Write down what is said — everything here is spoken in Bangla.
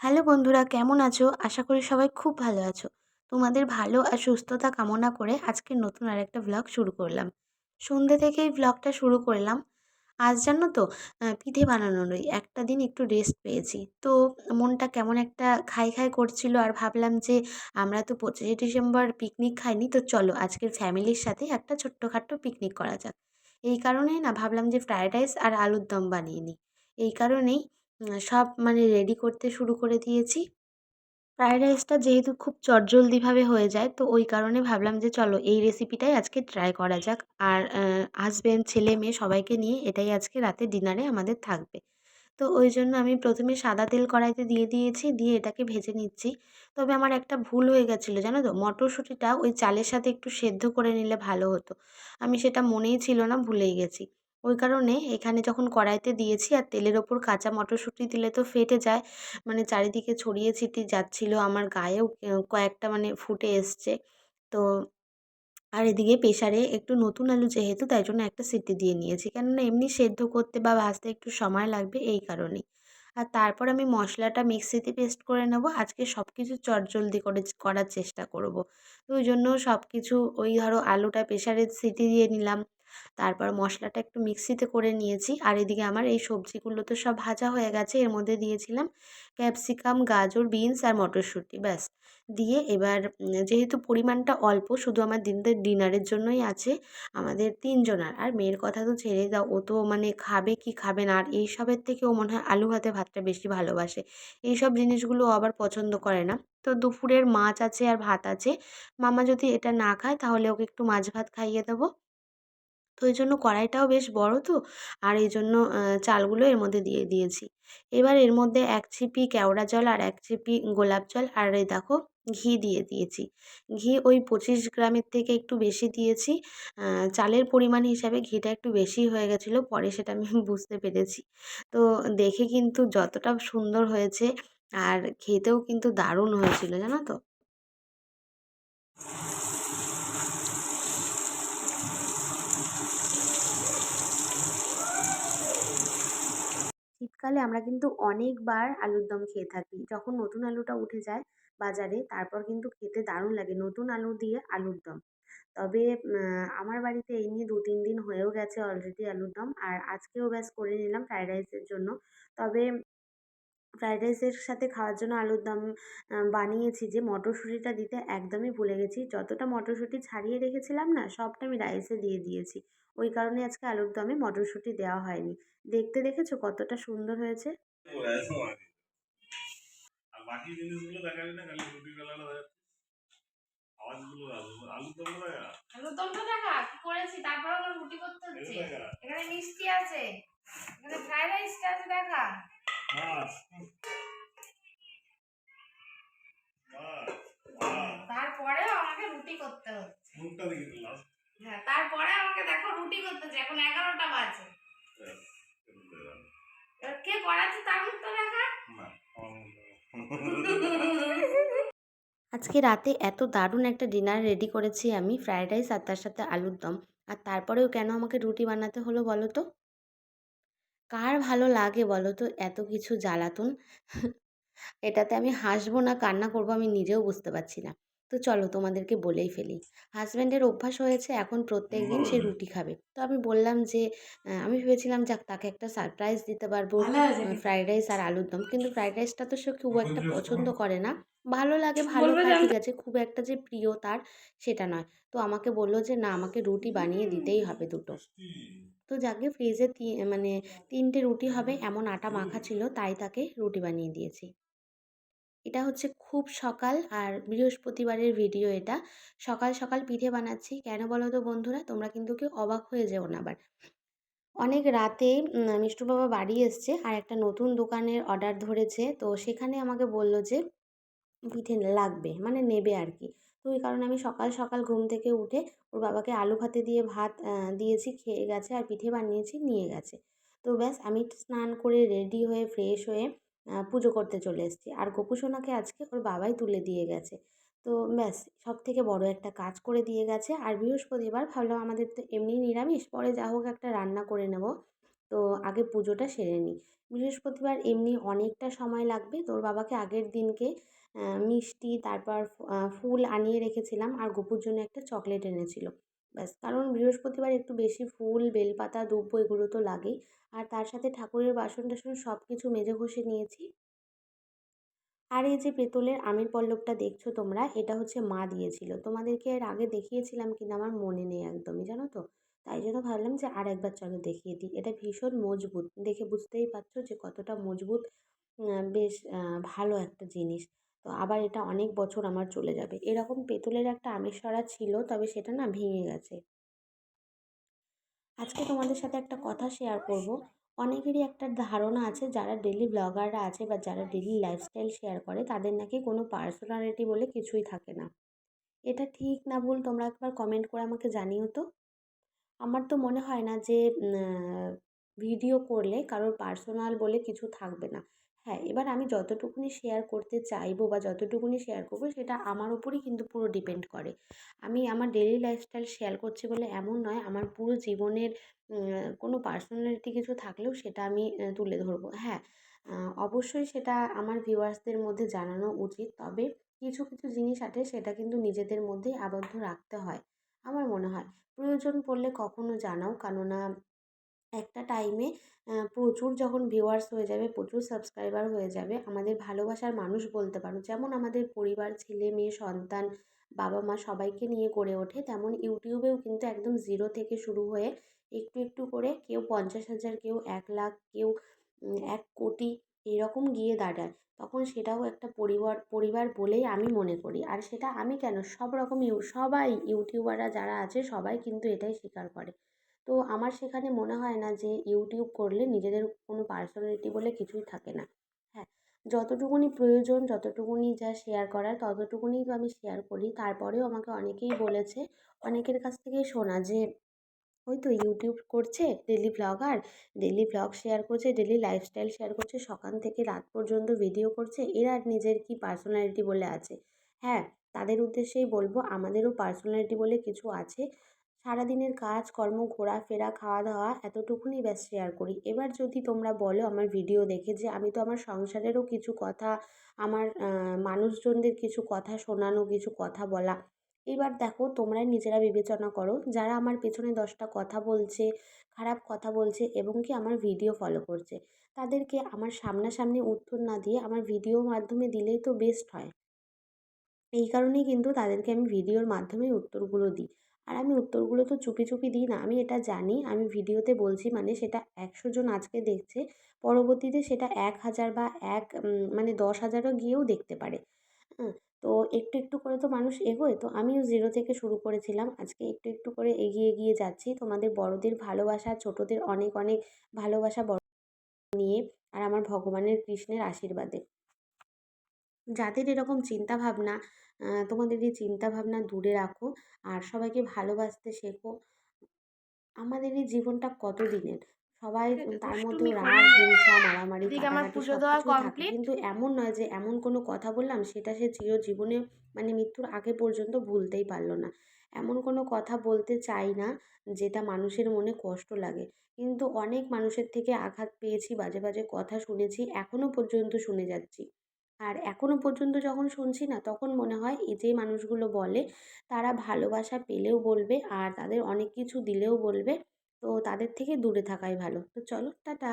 হ্যালো বন্ধুরা, কেমন আছো? আশা করি সবাই খুব ভালো আছো। তোমাদের ভালো আর সুস্থতা কামনা করে আজকে নতুন আরেকটা ভ্লগ শুরু করলাম। সন্ধ্যে থেকেই ভ্লগটা শুরু করলাম। আজ জানো তো পিঠে বানানোরই একটা দিন একটু রেস্ট পেয়েছি। তো মনটা কেমন একটা খাই খাই করছিল আর ভাবলাম যে আমরা তো পঁচিশে ডিসেম্বর পিকনিক খাইনি, তো চলো আজকের ফ্যামিলির সাথে একটা ছোট্টখাট্টো পিকনিক করা যাক। এই কারণেই না ভাবলাম যে ফ্রায়েড রাইস আর আলুর দম বানিয়ে নিই। এই কারণেই সব মানে রেডি করতে শুরু করে দিয়েছি। ফ্রায়েড রাইসটা যেহেতু খুব চটজলদিভাবে হয়ে যায়, তো ওই কারণে ভাবলাম যে চলো এই রেসিপিটাই আজকে ট্রাই করা যাক। আর হাজব্যান্ড ছেলে, মেয়ে সবাইকে নিয়ে এটাই আজকে রাতে ডিনারে আমাদের থাকবে। তো ওই জন্য আমি প্রথমে সাদা তেল কড়াইতে দিয়ে দিয়েছি, দিয়ে এটাকে ভেজে নিচ্ছি। তবে আমার একটা ভুল হয়ে গেছিল, জানো তো? মটরশুঁটিটা ওই চালের সাথে একটু সেদ্ধ করে নিলে ভালো হতো। আমি সেটা মনেই ছিল না, ভুলেই গেছি। ওই কারণে এখানে যখন কড়াইতে দিয়েছি আর তেলের ওপর কাঁচা মটরশুঁটি দিলে তো ফেটে যায় মানে চারিদিকে ছড়িয়ে ছিটিয়ে যাচ্ছিল, আমার গায়েও কয়েকটা মানে ফুটে এসছে। তো আর এদিকে প্রেশারে একটু নতুন আলু যেহেতু, তাই জন্য একটা সিটি দিয়ে নিয়েছি। কেননা এমনি সেদ্ধ করতে বা ভাজতে একটু সময় লাগবে এই কারণেই। আর তারপর আমি মশলাটা মিক্সিতে পেস্ট করে নেব। আজকে সব কিছু চটজলদি করে করার চেষ্টা করব। ওই জন্য সব কিছু ওই ধরো আলুটা প্রেশারে সিটি দিয়ে নিলাম। তারপর মশলাটা একটু মিক্সিতে করে নিয়েছি। আর এদিকে আমার এই সবজিগুলো তো সব ভাজা হয়ে গেছে। এর মধ্যে দিয়েছিলাম ক্যাপসিকাম, গাজর, বিনস আর মটরশুঁটি, ব্যাস। দিয়ে এবার যেহেতু পরিমাণটা অল্প, শুধু আমার দিনদের ডিনারের জন্যই আছে, আমাদের তিনজনার। আর মেয়ের কথা তো ছেড়ে দাও, ও তো মানে খাবে কি খাবে না, আর এইসবের থেকে ও মনে হয় আলু ভাতে ভাতটা বেশি ভালোবাসে। এইসব জিনিসগুলো আবার পছন্দ করে না। তো দুপুরের মাছ আছে আর ভাত আছে। মামা যদি এটা না খায়, তাহলে ওকে একটু মাছ ভাত খাইয়ে দেবো। তো এই জন্য কড়াইটাও বেশ বড় তো। আর এই জন্য চালগুলো এর মধ্যে দিয়ে দিয়েছি। এবার এর মধ্যে এক ছিপি কেওড়া জল আর এক ছিপি গোলাপ জল আর এই দেখো, ঘি দিয়ে দিয়েছি। ঘি ওই পঁচিশ গ্রামের থেকে একটু বেশি দিয়েছি। চালের পরিমাণ হিসাবে ঘিটা একটু বেশি হয়ে গেছিল, পরে সেটা আমি বুঝতে পেরেছি। তো দেখে কিন্তু যতটা সুন্দর হয়েছে আর খেতেও কিন্তু দারুণ হয়েছিল, জানো তো? শীতকালে আমরা কিন্তু অনেকবার আলুর দম খেয়ে থাকি। যখন নতুন আলুটা উঠে যায় বাজারে, তারপর কিন্তু খেতে দারুণ লাগে নতুন আলু দিয়ে আলুর দম। তবে আমার বাড়িতে এই নিয়ে দু তিন দিন হয়েও গেছে অলরেডি আলুর দম। আর আজকেও ব্যাস করে নিলাম ফ্রায়েড রাইসের জন্য। তবে ফ্রায়েড রাইসের সাথে খাওয়ার জন্য আলুর দম বানিয়েছি যে মটরশুঁটিটা দিতে একদমই ভুলে গেছি। যতটা মটরশুঁটি ছাড়িয়ে রেখেছিলাম না, সবটা আমি রাইসে দিয়ে দিয়েছি। ওই কারণে আজকে আলুর দমে মটরশুঁটি দেওয়া হয়নি। দেখতে দেখেছ কতটা সুন্দর হয়েছে? আর বাকি জিনিসগুলো দেখাবি না খালি রুটি বেলাটা দেখাচ্ছিস? আওয়াজগুলো আলু আলু দেখা? আলুর দমটা দেখা কি করেছি? তারপর আমার রুটি করতে হচ্ছে। এখানে মিষ্টি আছে। এখানে ফ্রাইড আছে দেখা। তারপরেও আমাকে রুটি করতে হচ্ছে। মুখটা দেখে দিলাম। হ্যাঁ তারপরে আমাকে দেখো রুটি করতে হচ্ছে। এখন এগারোটা বাজে। কে করাচ্ছে তার দেখা আজকে রাতে এত দারুণ একটা ডিনার রেডি করেছি আমি ফ্রায়েড রাইস আর তার সাথে আলুর দম। আর তারপরেও কেন আমাকে রুটি বানাতে হলো বলো তো? কার ভালো লাগে বলো তো এত কিছু জ্বালাতন? এটাতে আমি হাসবো না কান্না করব আমি নিজেও বুঝতে পারছি না। তো চলো তোমাদেরকে বলেই ফেলি। হাজব্যান্ডের অভ্যাস হয়েছে এখন প্রত্যেক দিন সে রুটি খাবে। তো আমি বললাম যে আমি ভেবেছিলাম যাক তাকে একটা সারপ্রাইজ দিতে পারব ফ্রাইড রাইস আর আলুর দম। কিন্তু ফ্রাইড রাইসটা তো সে খুব একটা পছন্দ করে না। ভালো লাগে ভালো ঠিক আছে খুব একটা যে প্রিয় তার সেটা নয়। তো আমাকে বলল যে না আমাকে রুটি বানিয়ে দিতেই হবে দুটো। তো যাকে ফ্রিজে মানে তিনটে রুটি হবে এমন আটা মাখা ছিল তাই তাকে রুটি বানিয়ে দিয়েছি। এটা হচ্ছে খুব সকাল আর বৃহস্পতিবারের ভিডিও এটা। সকাল সকাল পিঠে বানাচ্ছি। কেন বলো তো বন্ধুরা? তোমরা কিন্তু কেউ অবাক হয়ে যেও না আবার। অনেক রাতে মিষ্টু বাবা বাড়ি এসছে আর একটা নতুন দোকানের অর্ডার ধরেছে। তো সেখানে আমাকে বলল যে, পিঠে লাগবে। মানে নেবে আর কি তো ওই কারণে আমি সকাল সকাল ঘুম থেকে উঠে ওর বাবাকে আলু ভাতে দিয়ে ভাত দিয়েছি, খেয়ে গেছে আর পিঠে বানিয়েছি, নিয়ে গেছে। তো ব্যাস আমি স্নান করে রেডি হয়ে ফ্রেশ হয়ে পুজো করতে চলে এসেছি। আর গোপু সোনাকে আজকে ওর বাবাই তুলে দিয়ে গেছে। তো ব্যাস সব থেকে বড় একটা কাজ করে দিয়ে গেছে। আর বৃহস্পতিবার ভাবলাম আমাদের তো এমনি নিরামিষ, পরে যা হোক একটা রান্না করে নেব। তো আগে পুজোটা সেরে নিই। বৃহস্পতিবার এমনি অনেকটা সময় লাগবে। তোর বাবাকে আগের দিনকে মিষ্টি, তারপর ফুল আনিয়ে রেখেছিলাম। আর গোপুর জন্য একটা চকলেট এনেছিল। ব্যাস, কারণ বৃহস্পতিবার একটু বেশি ফুল, বেলপাতা, দুব্বো এগুলো তো লাগেই। আর তার সাথে ঠাকুরের বাসন টাসন সব কিছু মেজে ঘষে নিয়েছি। আর এই যে পেতলের আমের পল্লবটা দেখছ তোমরা, এটা হচ্ছে মা দিয়েছিল। তোমাদেরকে এর আগে দেখিয়েছিলাম কিনা আমার মনে নেই একদমই, জানো তো? তাই জন্য ভাবলাম যে আর একবার চলো দেখিয়ে দিই। এটা ভীষণ মজবুত, দেখে বুঝতেই পারছ যে কতটা মজবুত বেশ ভালো একটা জিনিস। তো আবার এটা অনেক বছর আমার চলে যাবে। এরকম পেতলের একটা আমের সরা ছিল, তবে সেটা না ভেঙে গেছে। আজকে তোমাদের সাথে একটা কথা শেয়ার করব। অনেকেরই একটা ধারণা আছে, যারা ডেলি ব্লগাররা আছে বা যারা ডেলি লাইফস্টাইল শেয়ার করে, তাদের নাকি কোনো পার্সোনালিটি বলে কিছুই থাকে না। এটা ঠিক না ভুল? তোমরা একবার কমেন্ট করে আমাকে জানিও তো। আমার তো মনে হয় না যে ভিডিও করলে কারোর পার্সোনাল বলে কিছু থাকবে না। হ্যাঁ এবার আমি যতটুকুনি শেয়ার করতে চাইব বা যতটুকুনি শেয়ার করব, সেটা আমার উপরই কিন্তু পুরো ডিপেন্ড করে। আমি আমার ডেলি লাইফস্টাইল শেয়ার করছি বলে এমন নয়, আমার পুরো জীবনের কোনো পার্সোনালিটি কিছু থাকলেও সেটা আমি তুলে ধরবো। হ্যাঁ অবশ্যই সেটা আমার ভিউয়ার্সদের মধ্যে জানানো উচিত, তবে কিছু কিছু জিনিস আছে সেটা কিন্তু নিজেদের মধ্যেই আবদ্ধ রাখতে হয়, আমার মনে হয়। প্রয়োজন পড়লে কখনো জানাও, কেননা একটা টাইমে প্রচুর যখন ভিউয়ার্স হয়ে যাবে, প্রচুর সাবস্ক্রাইবার হয়ে যাবে, আমাদের ভালোবাসার মানুষ বলতে পারো। যেমন আমাদের পরিবার, ছেলে, মেয়ে, সন্তান, বাবা মা সবাইকে নিয়ে গড়ে ওঠে, তেমন ইউটিউবেও কিন্তু একদম জিরো থেকে শুরু হয়ে একটু একটু করে কেউ পঞ্চাশ হাজার, কেউ এক লাখ, কেউ এক কোটি এরকম গিয়ে দাঁড়ায়। তখন সেটাও একটা পরিবার পরিবার বলেই আমি মনে করি। আর সেটা আমি কেন? সব রকম ইউ, সবাই ইউটিউবাররা যারা আছে, সবাই কিন্তু এটাই স্বীকার করে। তো আমার সেখানে মনে হয় না যে ইউটিউব করলে নিজেদের কোনো পার্সোনালিটি বলে কিছুই থাকে না। হ্যাঁ যতটুকুনি প্রয়োজন, যতটুকুনি যা শেয়ার করার, ততটুকুনি তো আমি শেয়ার করি। তারপরেও আমাকে অনেকেই বলেছে, অনেকের কাছ থেকেই শোনা যে, ওই তো ইউটিউব করছে daily blogger daily blog share করছে ডেলি লাইফস্টাইল শেয়ার করছে, সকাল থেকে রাত পর্যন্ত ভিডিও করছে, এরা নিজের কি পার্সোনালিটি বলে আছে? হ্যাঁ তাদের উদ্দেশ্যেই বলব, আমাদেরও পার্সোনালিটি বলে কিছু আছে। সারাদিনের কাজ, কর্ম, ঘোরাফেরা খাওয়া দাওয়া এতটুকুনি ব্যাস শেয়ার করি। এবার যদি তোমরা বলো আমার ভিডিও দেখে যে আমি তো আমার সংসারেরও কিছু কথা, আমার মানুষজনদের কিছু কথা শোনানো, কিছু কথা বলা। এবার দেখো তোমরাই নিজেরা বিবেচনা করো, যারা আমার পেছনে দশটা কথা বলছে, খারাপ কথা বলছে এবং কি আমার ভিডিও ফলো করছে, তাদেরকে আমার সামনাসামনি উত্তর না দিয়ে আমার ভিডিওর মাধ্যমে দিলেই তো বেস্ট হয়। এই কারণেই কিন্তু তাদেরকে আমি ভিডিওর মাধ্যমেই উত্তরগুলো দিই। আর আমি উত্তরগুলো তো চুপি চুপি দিই না, আমি এটা জানি, আমি ভিডিওতে বলছি মানে সেটা একশো জন আজকে দেখছে, পরবর্তীতে সেটা এক হাজার বা এক মানে দশ হাজারও গিয়েও দেখতে পারে। হ্যাঁ তো একটু একটু করে তো মানুষ এগোয়, তো আমিও জিরো থেকে শুরু করেছিলাম, আজকে একটু একটু করে এগিয়ে এগিয়ে যাচ্ছি, তোমাদের বড়দের ভালোবাসা, ছোটোদের অনেক অনেক ভালোবাসা বড় নিয়ে আর আমার ভগবানের কৃষ্ণের আশীর্বাদে। যাদের এরকম চিন্তাভাবনা তোমাদের এই চিন্তাভাবনা দূরে রাখো আর সবাইকে ভালোবাসতে শেখো। আমাদের এই জীবনটা কত দিনের? সবাই তার মধ্যে রাগ হিংসা মারামারি কিন্তু এমন নয় যে এমন কোনো কথা বললাম সেটা সে চিরজীবনে মানে মৃত্যুর আগে পর্যন্ত ভুলতেই পারল না। এমন কোনো কথা বলতে চাই না যেটা মানুষের মনে কষ্ট লাগে। কিন্তু অনেক মানুষের থেকে আঘাত পেয়েছি বাজে বাজে কথা শুনেছি এখনও পর্যন্ত শুনে যাচ্ছি। আর এখনও পর্যন্ত যখন শুনছি না, তখন মনে হয় এই যে মানুষগুলো বলে, তারা ভালোবাসা পেলেও বলবে আর তাদের অনেক কিছু দিলেও বলবে। তো তাদের থেকে দূরে থাকাই ভালো। তো চলো, টাটা।